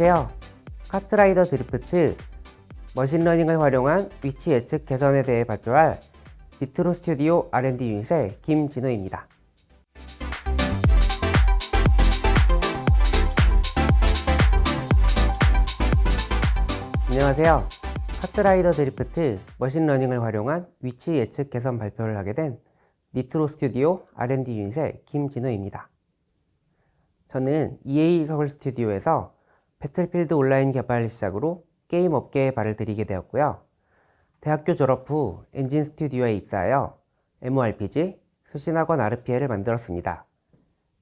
안녕하세요. 카트라이더 드리프트 머신러닝을 활용한 위치 예측 개선에 대해 발표할 니트로 스튜디오 R&D 유닛의 김진호입니다. 안녕하세요. 카트라이더 드리프트 머신러닝을 활용한 위치 예측 개선 발표를 하게 된 니트로 스튜디오 R&D 유닛의 김진호입니다. 저는 EA 서울 스튜디오에서 배틀필드 온라인 개발을 시작으로 게임 업계에 발을 들이게 되었고요. 대학교 졸업 후 엔진 스튜디오에 입사하여 MMORPG, 수신학원 RPL을 만들었습니다.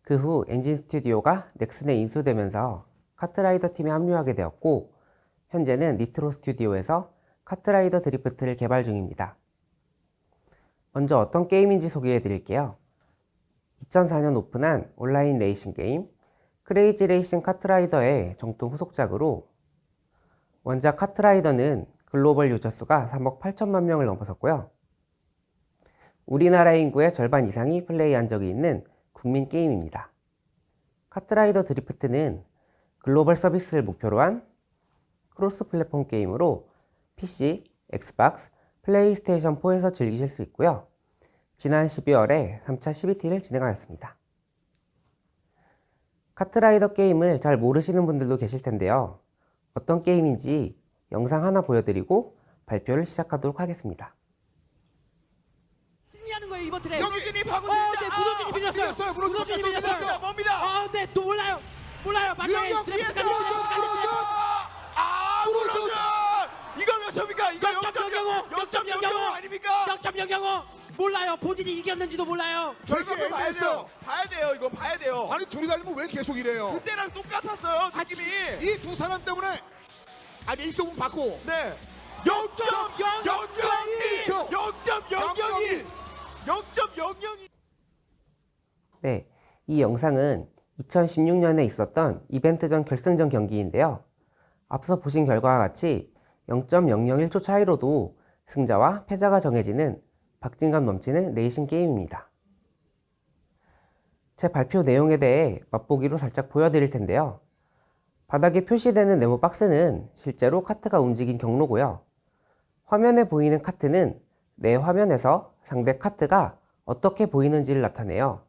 그 후 엔진 스튜디오가 넥슨에 인수되면서 카트라이더 팀에 합류하게 되었고, 현재는 니트로 스튜디오에서 카트라이더 드리프트를 개발 중입니다. 먼저 어떤 게임인지 소개해 드릴게요. 2004년 오픈한 온라인 레이싱 게임 크레이지 레이싱 카트라이더의 정통 후속작으로 원작 카트라이더는 글로벌 유저 수가 3억 8천만 명을 넘어섰고요. 우리나라 인구의 절반 이상이 플레이한 적이 있는 국민 게임입니다. 카트라이더 드리프트는 글로벌 서비스를 목표로 한 크로스 플랫폼 게임으로 PC, 엑스박스, 플레이스테이션 4에서 즐기실 수 있고요. 지난 12월에 3차 CBT를 진행하였습니다. 카트라이더 게임을 잘 모르시는 분들도 계실 텐데요. 어떤 게임인지 영상 하나 보여드리고 발표를 시작하도록 하겠습니다. 승리하는 거예요 이번 트랙. 여기진이 파고 어, 네, 무너지니 밀렸어요. 밀렸어요. 무너지니 밀렸어요. 뭡니다. 아, 네, 또 몰라요. 몰라요. 트랙 뒤에서 무너져. 아 무너져. 이거 몇 점입니까? 이거 0.005, 0.005 아닙니까? 0.005 몰라요. 본인이 이겼는지도 몰라요. 결과를 봐야 돼요. 봐야 돼요. 이거 봐야 돼요. 아니 둘이 달리면 왜 계속 이래요? 그때랑 똑같았어요. 느낌이. 이 두 사람 때문에 아니 이성분 받고 네. 0.001 0.001 0.001 0.001 네, 이 영상은 2016년에 있었던 이벤트 전 결승전 경기인데요. 앞서 보신 결과와 같이 0.001초 차이로도 승자와 패자가 정해지는 박진감 넘치는 레이싱 게임입니다. 제 발표 내용에 대해 맛보기로 살짝 보여드릴 텐데요. 바닥에 표시되는 네모 박스는 실제로 카트가 움직인 경로고요. 화면에 보이는 카트는 내 화면에서 상대 카트가 어떻게 보이는지를 나타내요.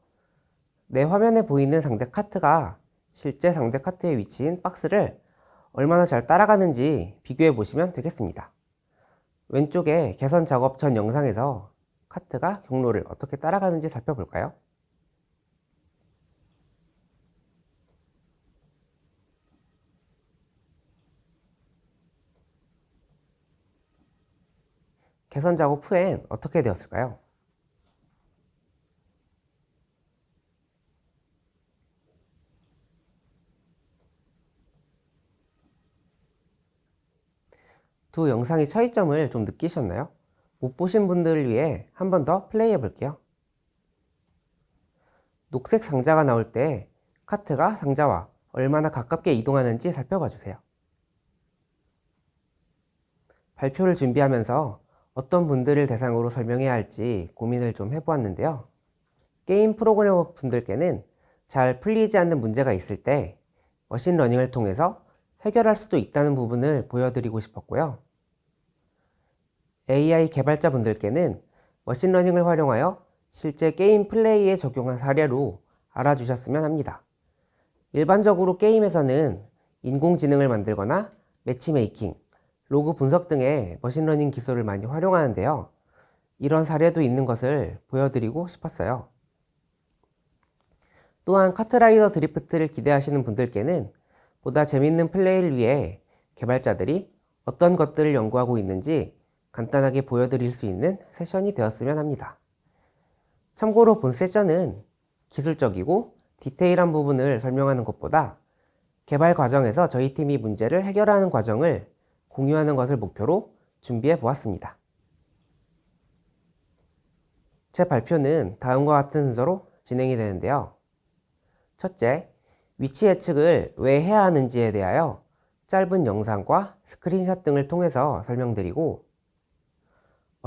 내 화면에 보이는 상대 카트가 실제 상대 카트의 위치인 박스를 얼마나 잘 따라가는지 비교해 보시면 되겠습니다. 왼쪽에 개선 작업 전 영상에서 카트가 경로를 어떻게 따라가는지 살펴볼까요? 개선 작업 후엔 어떻게 되었을까요? 두 영상의 차이점을 좀 느끼셨나요? 못 보신 분들을 위해 한 번 더 플레이해 볼게요. 녹색 상자가 나올 때 카트가 상자와 얼마나 가깝게 이동하는지 살펴봐 주세요. 발표를 준비하면서 어떤 분들을 대상으로 설명해야 할지 고민을 좀 해보았는데요. 게임 프로그래머 분들께는 잘 풀리지 않는 문제가 있을 때 머신러닝을 통해서 해결할 수도 있다는 부분을 보여드리고 싶었고요. AI 개발자 분들께는 머신러닝을 활용하여 실제 게임 플레이에 적용한 사례로 알아주셨으면 합니다. 일반적으로 게임에서는 인공지능을 만들거나 매치메이킹, 로그 분석 등의 머신러닝 기술을 많이 활용하는데요. 이런 사례도 있는 것을 보여드리고 싶었어요. 또한 카트라이더 드리프트를 기대하시는 분들께는 보다 재밌는 플레이를 위해 개발자들이 어떤 것들을 연구하고 있는지 간단하게 보여드릴 수 있는 세션이 되었으면 합니다. 참고로 본 세션은 기술적이고 디테일한 부분을 설명하는 것보다 개발 과정에서 저희 팀이 문제를 해결하는 과정을 공유하는 것을 목표로 준비해 보았습니다. 제 발표는 다음과 같은 순서로 진행이 되는데요. 첫째, 위치 예측을 왜 해야 하는지에 대하여 짧은 영상과 스크린샷 등을 통해서 설명드리고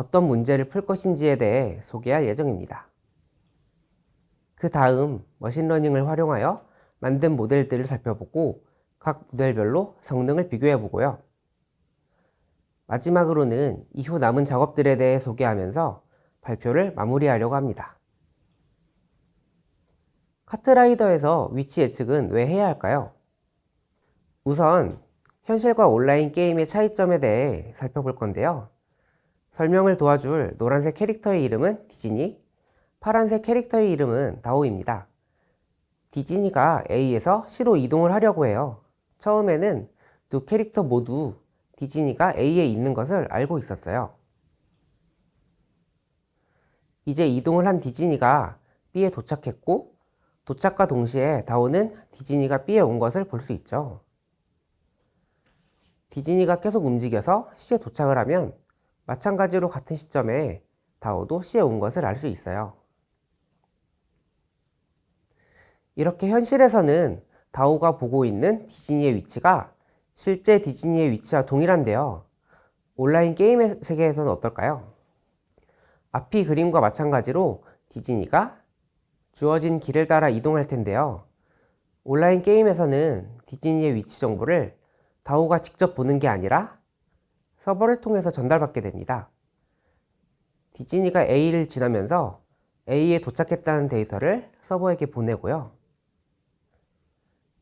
어떤 문제를 풀 것인지에 대해 소개할 예정입니다. 그 다음 머신러닝을 활용하여 만든 모델들을 살펴보고 각 모델별로 성능을 비교해 보고요. 마지막으로는 이후 남은 작업들에 대해 소개하면서 발표를 마무리하려고 합니다. 카트라이더에서 위치 예측은 왜 해야 할까요? 우선 현실과 온라인 게임의 차이점에 대해 살펴볼 건데요. 설명을 도와줄 노란색 캐릭터의 이름은 디즈니, 파란색 캐릭터의 이름은 다오입니다. 디즈니가 A에서 C로 이동을 하려고 해요. 처음에는 두 캐릭터 모두 디즈니가 A에 있는 것을 알고 있었어요. 이제 이동을 한 디즈니가 B에 도착했고, 도착과 동시에 다오는 디즈니가 B에 온 것을 볼 수 있죠. 디즈니가 계속 움직여서 C에 도착을 하면 마찬가지로 같은 시점에 다오도 C에 온 것을 알 수 있어요. 이렇게 현실에서는 다오가 보고 있는 디즈니의 위치가 실제 디즈니의 위치와 동일한데요. 온라인 게임의 세계에서는 어떨까요? 앞이 그림과 마찬가지로 디즈니가 주어진 길을 따라 이동할 텐데요. 온라인 게임에서는 디즈니의 위치 정보를 다오가 직접 보는 게 아니라 서버를 통해서 전달받게 됩니다. 디즈니가 A를 지나면서 A에 도착했다는 데이터를 서버에게 보내고요.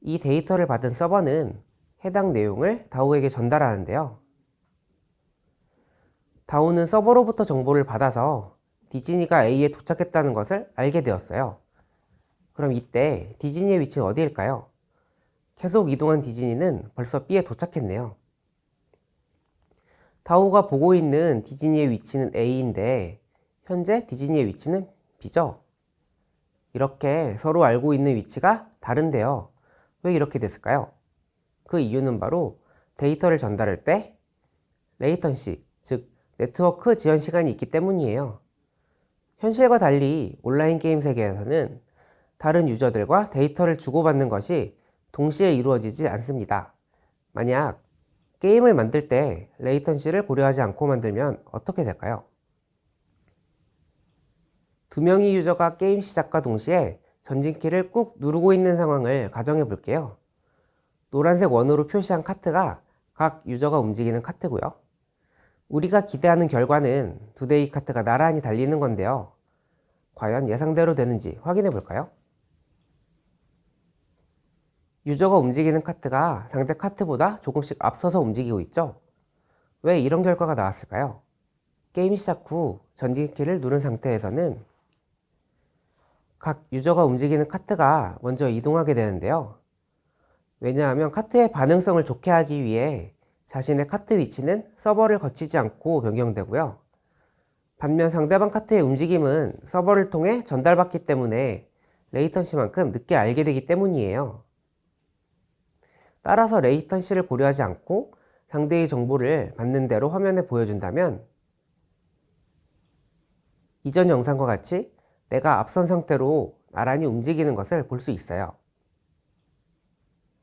이 데이터를 받은 서버는 해당 내용을 다오에게 전달하는데요. 다오는 서버로부터 정보를 받아서 디즈니가 A에 도착했다는 것을 알게 되었어요. 그럼 이때 디즈니의 위치는 어디일까요? 계속 이동한 디즈니는 벌써 B에 도착했네요. 다오가 보고 있는 디즈니의 위치는 A인데 현재 디즈니의 위치는 B죠. 이렇게 서로 알고 있는 위치가 다른데요. 왜 이렇게 됐을까요? 그 이유는 바로 데이터를 전달할 때 레이턴시, 즉 네트워크 지연 시간이 있기 때문이에요. 현실과 달리 온라인 게임 세계에서는 다른 유저들과 데이터를 주고받는 것이 동시에 이루어지지 않습니다. 만약 게임을 만들 때 레이턴시를 고려하지 않고 만들면 어떻게 될까요? 두 명의 유저가 게임 시작과 동시에 전진키를 꾹 누르고 있는 상황을 가정해 볼게요. 노란색 원으로 표시한 카트가 각 유저가 움직이는 카트고요. 우리가 기대하는 결과는 두 대의 카트가 나란히 달리는 건데요. 과연 예상대로 되는지 확인해 볼까요? 유저가 움직이는 카트가 상대 카트보다 조금씩 앞서서 움직이고 있죠? 왜 이런 결과가 나왔을까요? 게임 시작 후 전진키를 누른 상태에서는 각 유저가 움직이는 카트가 먼저 이동하게 되는데요. 왜냐하면 카트의 반응성을 좋게 하기 위해 자신의 카트 위치는 서버를 거치지 않고 변경되고요. 반면 상대방 카트의 움직임은 서버를 통해 전달받기 때문에 레이턴시만큼 늦게 알게 되기 때문이에요. 따라서 레이턴시를 고려하지 않고 상대의 정보를 받는 대로 화면에 보여준다면 이전 영상과 같이 내가 앞선 상태로 나란히 움직이는 것을 볼 수 있어요.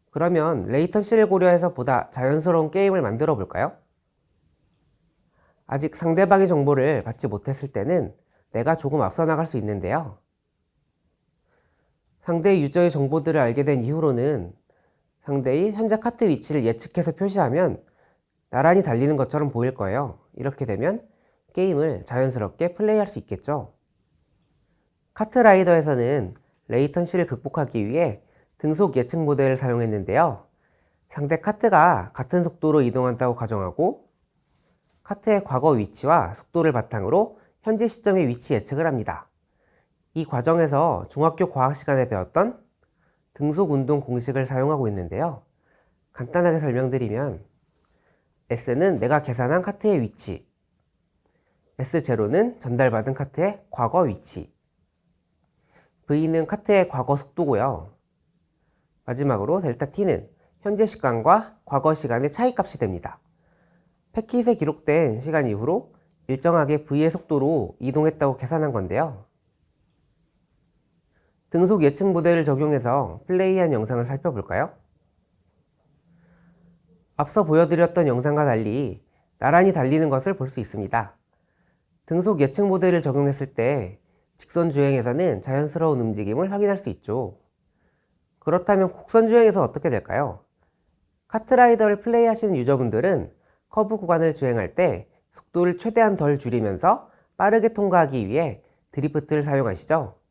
그러면 레이턴시를 고려해서 보다 자연스러운 게임을 만들어 볼까요? 아직 상대방의 정보를 받지 못했을 때는 내가 조금 앞서 나갈 수 있는데요. 상대 유저의 정보들을 알게 된 이후로는 상대의 현재 카트 위치를 예측해서 표시하면 나란히 달리는 것처럼 보일 거예요. 이렇게 되면 게임을 자연스럽게 플레이할 수 있겠죠. 카트라이더에서는 레이턴시를 극복하기 위해 등속 예측 모델을 사용했는데요. 상대 카트가 같은 속도로 이동한다고 가정하고 카트의 과거 위치와 속도를 바탕으로 현재 시점의 위치 예측을 합니다. 이 과정에서 중학교 과학 시간에 배웠던 등속 운동 공식을 사용하고 있는데요. 간단하게 설명드리면 S는 내가 계산한 카트의 위치, S0는 전달받은 카트의 과거 위치, V는 카트의 과거 속도고요. 마지막으로 델타 T는 현재 시간과 과거 시간의 차이값이 됩니다. 패킷에 기록된 시간 이후로 일정하게 V의 속도로 이동했다고 계산한 건데요. 등속 예측 모델을 적용해서 플레이한 영상을 살펴볼까요? 앞서 보여드렸던 영상과 달리 나란히 달리는 것을 볼 수 있습니다. 등속 예측 모델을 적용했을 때 직선 주행에서는 자연스러운 움직임을 확인할 수 있죠. 그렇다면 곡선 주행에서 어떻게 될까요? 카트라이더를 플레이하시는 유저분들은 커브 구간을 주행할 때 속도를 최대한 덜 줄이면서 빠르게 통과하기 위해 드리프트를 사용하시죠.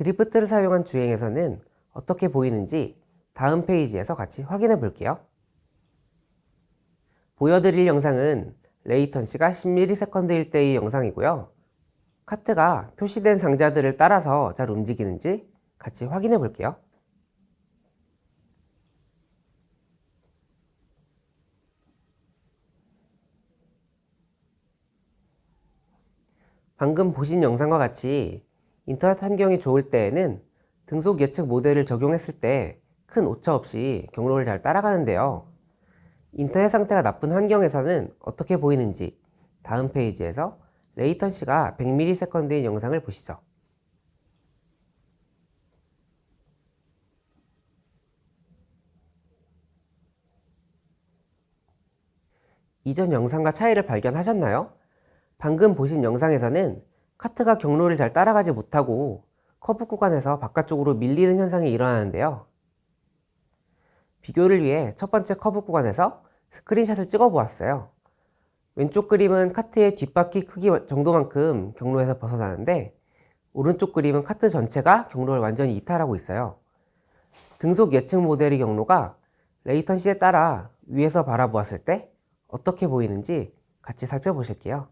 드리프트를 사용한 주행에서는 어떻게 보이는지 다음 페이지에서 같이 확인해 볼게요. 보여드릴 영상은 레이턴시가 10ms 때의 영상이고요. 카트가 표시된 상자들을 따라서 잘 움직이는지 같이 확인해 볼게요. 방금 보신 영상과 같이 인터넷 환경이 좋을 때에는 등속 예측 모델을 적용했을 때 큰 오차 없이 경로를 잘 따라가는데요. 인터넷 상태가 나쁜 환경에서는 어떻게 보이는지 다음 페이지에서 레이턴시가 100ms인 영상을 보시죠. 이전 영상과 차이를 발견하셨나요? 방금 보신 영상에서는 카트가 경로를 잘 따라가지 못하고 커브 구간에서 바깥쪽으로 밀리는 현상이 일어나는데요. 비교를 위해 첫 번째 커브 구간에서 스크린샷을 찍어 보았어요. 왼쪽 그림은 카트의 뒷바퀴 크기 정도만큼 경로에서 벗어나는데 오른쪽 그림은 카트 전체가 경로를 완전히 이탈하고 있어요. 등속 예측 모델의 경로가 레이턴시에 따라 위에서 바라보았을 때 어떻게 보이는지 같이 살펴보실게요.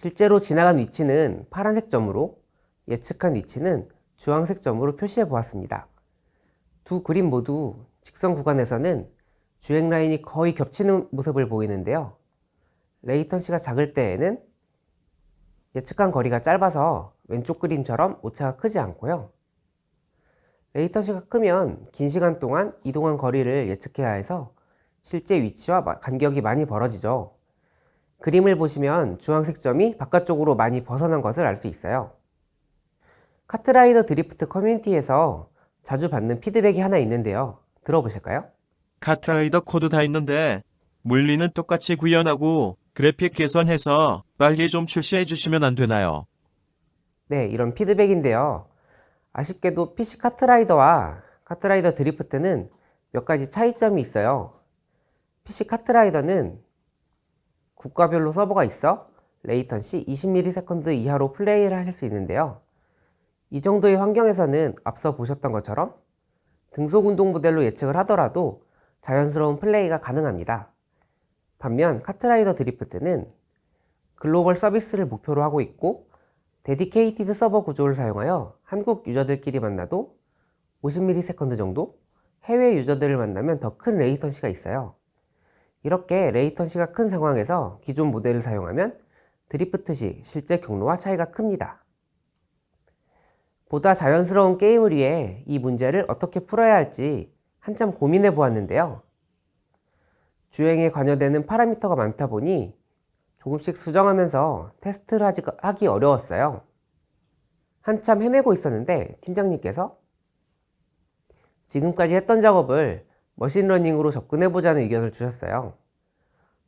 실제로 지나간 위치는 파란색 점으로 예측한 위치는 주황색 점으로 표시해 보았습니다. 두 그림 모두 직선 구간에서는 주행 라인이 거의 겹치는 모습을 보이는데요. 레이턴시가 작을 때에는 예측한 거리가 짧아서 왼쪽 그림처럼 오차가 크지 않고요. 레이턴시가 크면 긴 시간 동안 이동한 거리를 예측해야 해서 실제 위치와 간격이 많이 벌어지죠. 그림을 보시면 주황색 점이 바깥쪽으로 많이 벗어난 것을 알 수 있어요. 카트라이더 드리프트 커뮤니티에서 자주 받는 피드백이 하나 있는데요. 들어보실까요? 카트라이더 코드 다 있는데 물리는 똑같이 구현하고 그래픽 개선해서 빨리 좀 출시해 주시면 안 되나요? 네, 이런 피드백인데요. 아쉽게도 PC 카트라이더와 카트라이더 드리프트는 몇 가지 차이점이 있어요. PC 카트라이더는 국가별로 서버가 있어 레이턴시 20ms 이하로 플레이를 하실 수 있는데요. 이 정도의 환경에서는 앞서 보셨던 것처럼 등속 운동 모델로 예측을 하더라도 자연스러운 플레이가 가능합니다. 반면 카트라이더 드리프트는 글로벌 서비스를 목표로 하고 있고 데디케이티드 서버 구조를 사용하여 한국 유저들끼리 만나도 50ms 정도, 해외 유저들을 만나면 더 큰 레이턴시가 있어요. 이렇게 레이턴시가 큰 상황에서 기존 모델을 사용하면 드리프트 시 실제 경로와 차이가 큽니다. 보다 자연스러운 게임을 위해 이 문제를 어떻게 풀어야 할지 한참 고민해 보았는데요. 주행에 관여되는 파라미터가 많다 보니 조금씩 수정하면서 테스트를 하기 어려웠어요. 한참 헤매고 있었는데 팀장님께서 지금까지 했던 작업을 머신러닝으로 접근해보자는 의견을 주셨어요.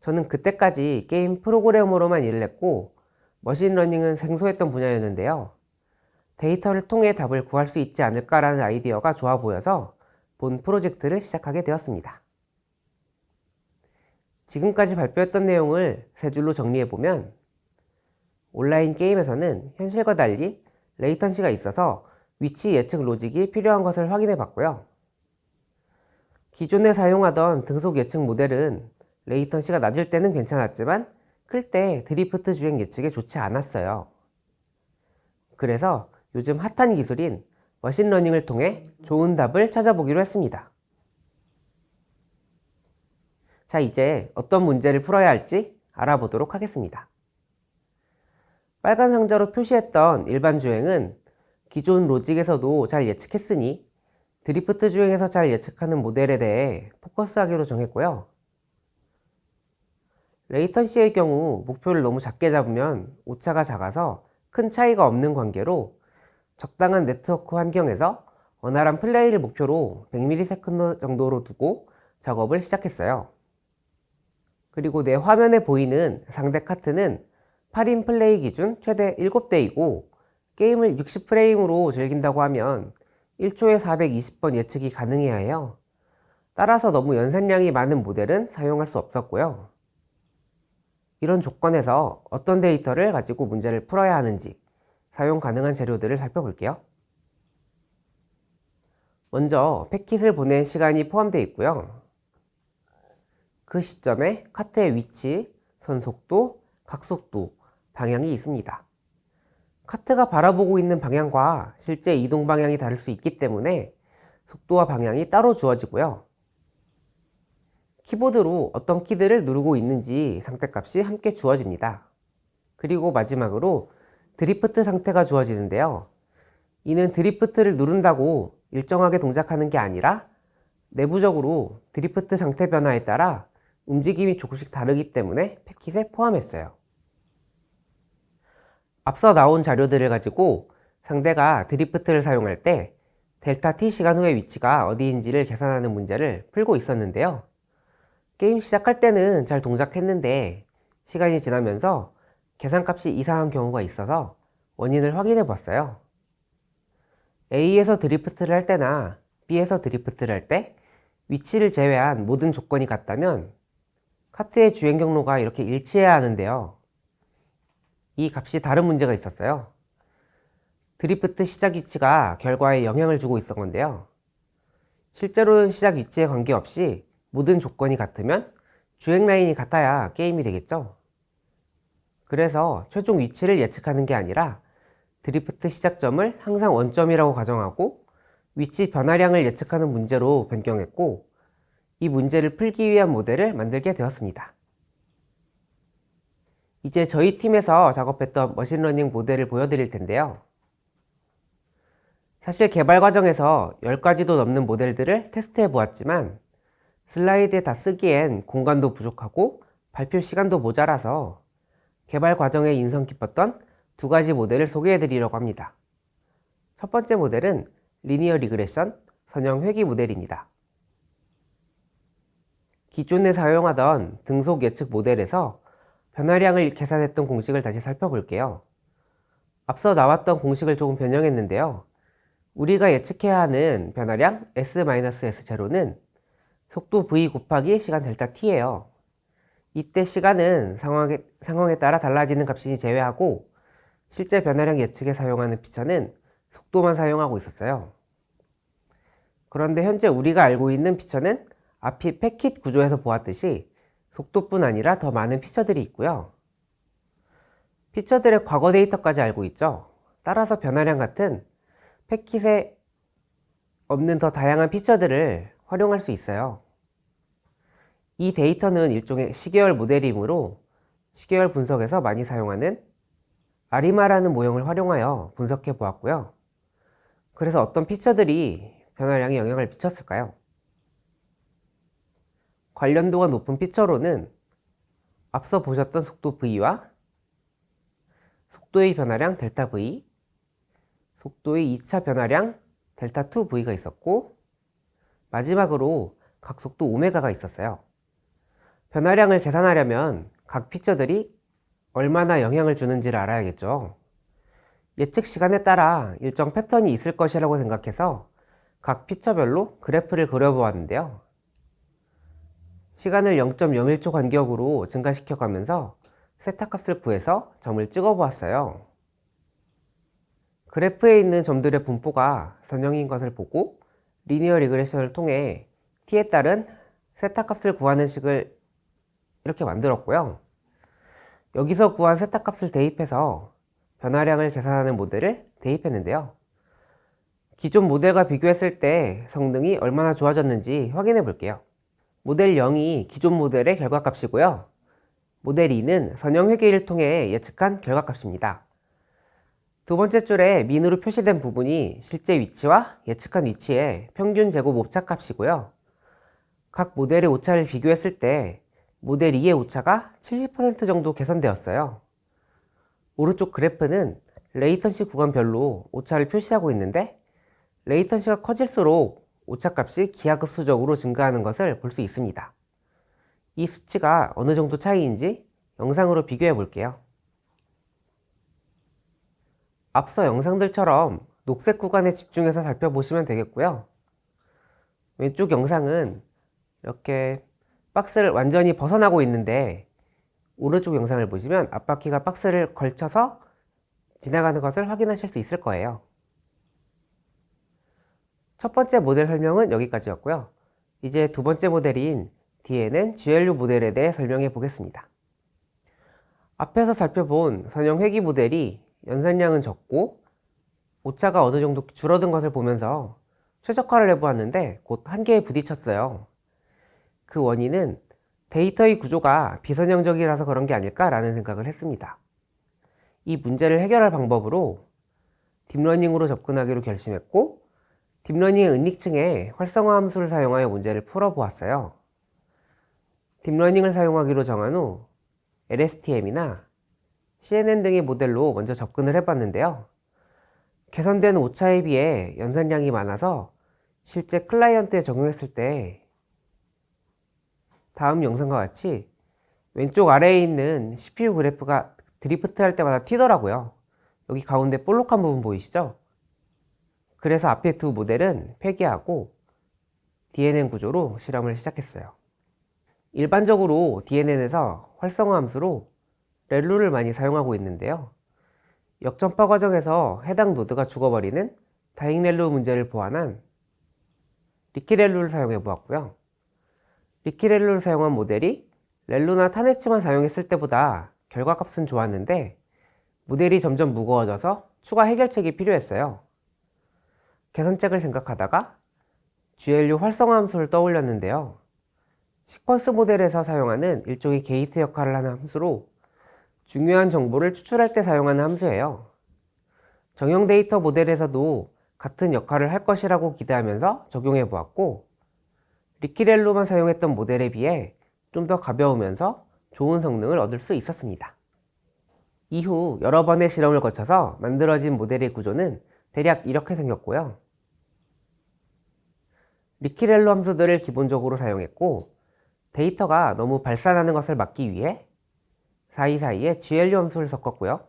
저는 그때까지 게임 프로그래머로만 일을 했고 머신러닝은 생소했던 분야였는데요. 데이터를 통해 답을 구할 수 있지 않을까라는 아이디어가 좋아 보여서 본 프로젝트를 시작하게 되었습니다. 지금까지 발표했던 내용을 세 줄로 정리해보면 온라인 게임에서는 현실과 달리 레이턴시가 있어서 위치 예측 로직이 필요한 것을 확인해 봤고요. 기존에 사용하던 등속 예측 모델은 레이턴시가 낮을 때는 괜찮았지만 클 때 드리프트 주행 예측에 좋지 않았어요. 그래서 요즘 핫한 기술인 머신러닝을 통해 좋은 답을 찾아보기로 했습니다. 자, 이제 어떤 문제를 풀어야 할지 알아보도록 하겠습니다. 빨간 상자로 표시했던 일반 주행은 기존 로직에서도 잘 예측했으니 드리프트 주행에서 잘 예측하는 모델에 대해 포커스하기로 정했고요. 레이턴시의 경우 목표를 너무 작게 잡으면 오차가 작아서 큰 차이가 없는 관계로 적당한 네트워크 환경에서 원활한 플레이를 목표로 100ms 정도로 두고 작업을 시작했어요. 그리고 내 화면에 보이는 상대 카트는 8인 플레이 기준 최대 7대이고 게임을 60프레임으로 즐긴다고 하면 1초에 420번 예측이 가능해야 해요. 따라서 너무 연산량이 많은 모델은 사용할 수 없었고요. 이런 조건에서 어떤 데이터를 가지고 문제를 풀어야 하는지 사용 가능한 재료들을 살펴볼게요. 먼저 패킷을 보낸 시간이 포함되어 있고요. 그 시점에 카트의 위치, 선속도, 각속도, 방향이 있습니다. 카트가 바라보고 있는 방향과 실제 이동 방향이 다를 수 있기 때문에 속도와 방향이 따로 주어지고요. 키보드로 어떤 키들을 누르고 있는지 상태값이 함께 주어집니다. 그리고 마지막으로 드리프트 상태가 주어지는데요. 이는 드리프트를 누른다고 일정하게 동작하는 게 아니라 내부적으로 드리프트 상태 변화에 따라 움직임이 조금씩 다르기 때문에 패킷에 포함했어요. 앞서 나온 자료들을 가지고 상대가 드리프트를 사용할 때 델타 t 시간 후의 위치가 어디인지를 계산하는 문제를 풀고 있었는데요. 게임 시작할 때는 잘 동작했는데 시간이 지나면서 계산값이 이상한 경우가 있어서 원인을 확인해 봤어요. A에서 드리프트를 할 때나 B에서 드리프트를 할 때 위치를 제외한 모든 조건이 같다면 카트의 주행 경로가 이렇게 일치해야 하는데요. 이 값이 다른 문제가 있었어요. 드리프트 시작 위치가 결과에 영향을 주고 있었 건데요. 실제로는 시작 위치에 관계없이 모든 조건이 같으면 주행 라인이 같아야 게임이 되겠죠. 그래서 최종 위치를 예측하는 게 아니라 드리프트 시작점을 항상 원점이라고 가정하고 위치 변화량을 예측하는 문제로 변경했고 이 문제를 풀기 위한 모델을 만들게 되었습니다. 이제 저희 팀에서 작업했던 머신러닝 모델을 보여드릴 텐데요. 사실 개발 과정에서 10가지도 넘는 모델들을 테스트해 보았지만 슬라이드에 다 쓰기엔 공간도 부족하고 발표 시간도 모자라서 개발 과정에 인상 깊었던 두 가지 모델을 소개해 드리려고 합니다. 첫 번째 모델은 리니어 리그레션 선형 회귀 모델입니다. 기존에 사용하던 등속 예측 모델에서 변화량을 계산했던 공식을 다시 살펴볼게요. 앞서 나왔던 공식을 조금 변형했는데요. 우리가 예측해야 하는 변화량 S-S0는 속도 V 곱하기 시간 델타 T예요. 이때 시간은 상황에, 상황에 따라 달라지는 값이 제외하고 실제 변화량 예측에 사용하는 피처는 속도만 사용하고 있었어요. 그런데 현재 우리가 알고 있는 피처는 앞이 패킷 구조에서 보았듯이 속도뿐 아니라 더 많은 피처들이 있고요. 피처들의 과거 데이터까지 알고 있죠. 따라서 변화량 같은 패킷에 없는 더 다양한 피처들을 활용할 수 있어요. 이 데이터는 일종의 시계열 모델이므로 시계열 분석에서 많이 사용하는 아리마라는 모형을 활용하여 분석해 보았고요. 그래서 어떤 피처들이 변화량에 영향을 미쳤을까요? 관련도가 높은 피처로는 앞서 보셨던 속도 V와 속도의 변화량 델타 V, 속도의 2차 변화량 델타 2V가 있었고 마지막으로 각 속도 오메가가 있었어요. 변화량을 계산하려면 각 피처들이 얼마나 영향을 주는지를 알아야겠죠. 예측 시간에 따라 일정 패턴이 있을 것이라고 생각해서 각 피처별로 그래프를 그려보았는데요. 시간을 0.01초 간격으로 증가시켜 가면서 세타 값을 구해서 점을 찍어 보았어요. 그래프에 있는 점들의 분포가 선형인 것을 보고 리니어 리그레션을 통해 t에 따른 세타 값을 구하는 식을 이렇게 만들었고요. 여기서 구한 세타 값을 대입해서 변화량을 계산하는 모델을 대입했는데요. 기존 모델과 비교했을 때 성능이 얼마나 좋아졌는지 확인해 볼게요. 모델 0이 기존 모델의 결과값이고요. 모델 2는 선형 회계를 통해 예측한 결과값입니다. 두 번째 줄에 민으로 표시된 부분이 실제 위치와 예측한 위치의 평균 제곱 오차값이고요. 각 모델의 오차를 비교했을 때 모델 2의 오차가 70% 정도 개선되었어요. 오른쪽 그래프는 레이턴시 구간별로 오차를 표시하고 있는데 레이턴시가 커질수록 오차값이 기하급수적으로 증가하는 것을 볼 수 있습니다. 이 수치가 어느 정도 차이인지 영상으로 비교해 볼게요. 앞서 영상들처럼 녹색 구간에 집중해서 살펴보시면 되겠고요. 왼쪽 영상은 이렇게 박스를 완전히 벗어나고 있는데 오른쪽 영상을 보시면 앞바퀴가 박스를 걸쳐서 지나가는 것을 확인하실 수 있을 거예요. 첫 번째 모델 설명은 여기까지였고요. 이제 두 번째 모델인 DNN GLU 모델에 대해 설명해 보겠습니다. 앞에서 살펴본 선형 회기 모델이 연산량은 적고 오차가 어느 정도 줄어든 것을 보면서 최적화를 해보았는데 곧 한계에 부딪혔어요. 그 원인은 데이터의 구조가 비선형적이라서 그런 게 아닐까라는 생각을 했습니다. 이 문제를 해결할 방법으로 딥러닝으로 접근하기로 결심했고 딥러닝의 은닉층에 활성화 함수를 사용하여 문제를 풀어보았어요. 딥러닝을 사용하기로 정한 후 LSTM이나 CNN 등의 모델로 먼저 접근을 해봤는데요. 개선된 오차에 비해 연산량이 많아서 실제 클라이언트에 적용했을 때 다음 영상과 같이 왼쪽 아래에 있는 CPU 그래프가 드리프트 할 때마다 튀더라고요. 여기 가운데 볼록한 부분 보이시죠? 그래서 앞에 두 모델은 폐기하고 DNN 구조로 실험을 시작했어요. 일반적으로 DNN에서 활성화 함수로 렐루를 많이 사용하고 있는데요. 역전파 과정에서 해당 노드가 죽어버리는 다잉 렐루 문제를 보완한 리키 렐루를 사용해 보았고요. 리키 렐루를 사용한 모델이 렐루나 타네츠만 사용했을 때보다 결과값은 좋았는데 모델이 점점 무거워져서 추가 해결책이 필요했어요. 개선책을 생각하다가 GLU 활성화 함수를 떠올렸는데요. 시퀀스 모델에서 사용하는 일종의 게이트 역할을 하는 함수로 중요한 정보를 추출할 때 사용하는 함수예요. 정형 데이터 모델에서도 같은 역할을 할 것이라고 기대하면서 적용해 보았고, 리키렐로만 사용했던 모델에 비해 좀 더 가벼우면서 좋은 성능을 얻을 수 있었습니다. 이후 여러 번의 실험을 거쳐서 만들어진 모델의 구조는 대략 이렇게 생겼고요. 리키렐로 함수들을 기본적으로 사용했고, 데이터가 너무 발산하는 것을 막기 위해 사이사이에 GLU 함수를 섞었고요.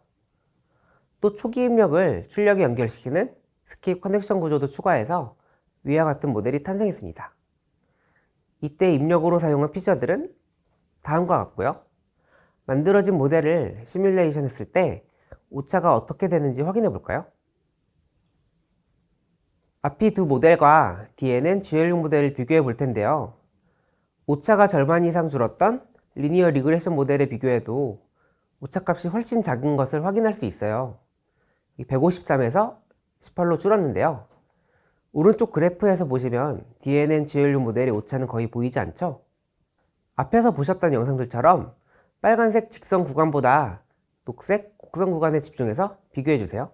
또 초기 입력을 출력에 연결시키는 스킵 커넥션 구조도 추가해서 위와 같은 모델이 탄생했습니다. 이때 입력으로 사용한 피처들은 다음과 같고요. 만들어진 모델을 시뮬레이션 했을 때 오차가 어떻게 되는지 확인해 볼까요? 앞이 두 모델과 뒤에는 GLU 모델을 비교해 볼 텐데요. 오차가 절반 이상 줄었던 리니어 리그레션 모델에 비교해도 오차값이 훨씬 작은 것을 확인할 수 있어요. 153에서 18로 줄었는데요. 오른쪽 그래프에서 보시면 DNN GLU 모델의 오차는 거의 보이지 않죠? 앞에서 보셨던 영상들처럼 빨간색 직선 구간보다 녹색 곡선 구간에 집중해서 비교해 주세요.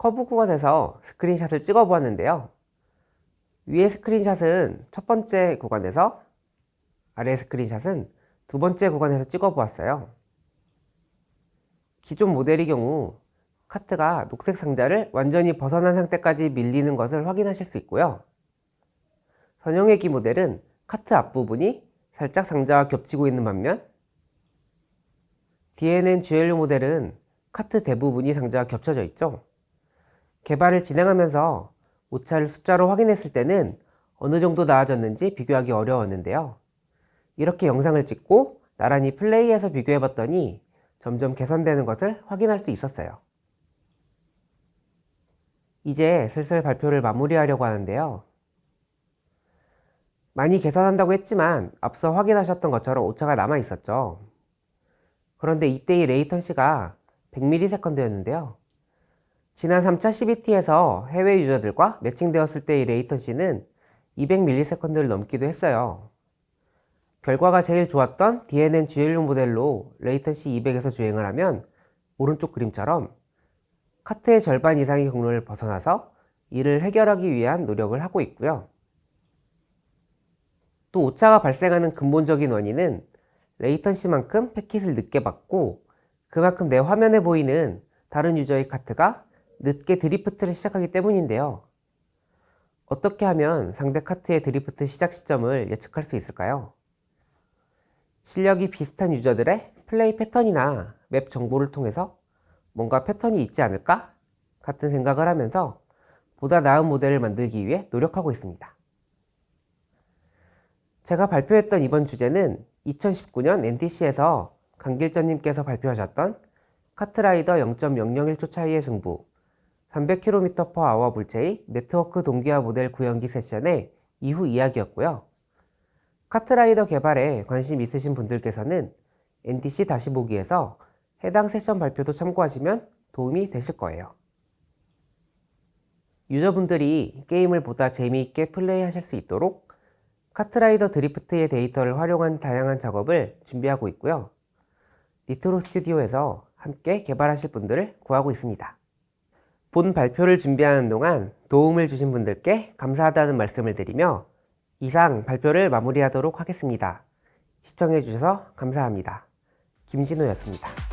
커브 구간에서 스크린샷을 찍어 보았는데요. 위의 스크린샷은 첫 번째 구간에서 아래 스크린샷은 두 번째 구간에서 찍어 보았어요. 기존 모델의 경우 카트가 녹색 상자를 완전히 벗어난 상태까지 밀리는 것을 확인하실 수 있고요. 선형외기 모델은 카트 앞부분이 살짝 상자와 겹치고 있는 반면 DNN GLU 모델은 카트 대부분이 상자와 겹쳐져 있죠. 개발을 진행하면서 오차를 숫자로 확인했을 때는 어느 정도 나아졌는지 비교하기 어려웠는데요. 이렇게 영상을 찍고 나란히 플레이해서 비교해봤더니 점점 개선되는 것을 확인할 수 있었어요. 이제 슬슬 발표를 마무리하려고 하는데요. 많이 개선한다고 했지만 앞서 확인하셨던 것처럼 오차가 남아 있었죠. 그런데 이때의 레이턴시가 100ms였는데요. 지난 3차 CBT에서 해외 유저들과 매칭되었을 때의 레이턴시는 200ms를 넘기도 했어요. 결과가 제일 좋았던 DNN GLU 모델로 레이턴시 200에서 주행을 하면 오른쪽 그림처럼 카트의 절반 이상의 경로를 벗어나서 이를 해결하기 위한 노력을 하고 있고요. 또 오차가 발생하는 근본적인 원인은 레이턴시만큼 패킷을 늦게 받고 그만큼 내 화면에 보이는 다른 유저의 카트가 늦게 드리프트를 시작하기 때문인데요. 어떻게 하면 상대 카트의 드리프트 시작 시점을 예측할 수 있을까요? 실력이 비슷한 유저들의 플레이 패턴이나 맵 정보를 통해서 뭔가 패턴이 있지 않을까? 같은 생각을 하면서 보다 나은 모델을 만들기 위해 노력하고 있습니다. 제가 발표했던 이번 주제는 2019년 NTC에서 강길전님께서 발표하셨던 카트라이더 0.001초 차이의 승부 300km/h 물체의 네트워크 동기화 모델 구현기 세션의 이후 이야기였고요. 카트라이더 개발에 관심 있으신 분들께서는 NTC 다시 보기에서 해당 세션 발표도 참고하시면 도움이 되실 거예요. 유저분들이 게임을 보다 재미있게 플레이하실 수 있도록 카트라이더 드리프트의 데이터를 활용한 다양한 작업을 준비하고 있고요. 니트로 스튜디오에서 함께 개발하실 분들을 구하고 있습니다. 본 발표를 준비하는 동안 도움을 주신 분들께 감사하다는 말씀을 드리며 이상 발표를 마무리하도록 하겠습니다. 시청해주셔서 감사합니다. 김진호였습니다.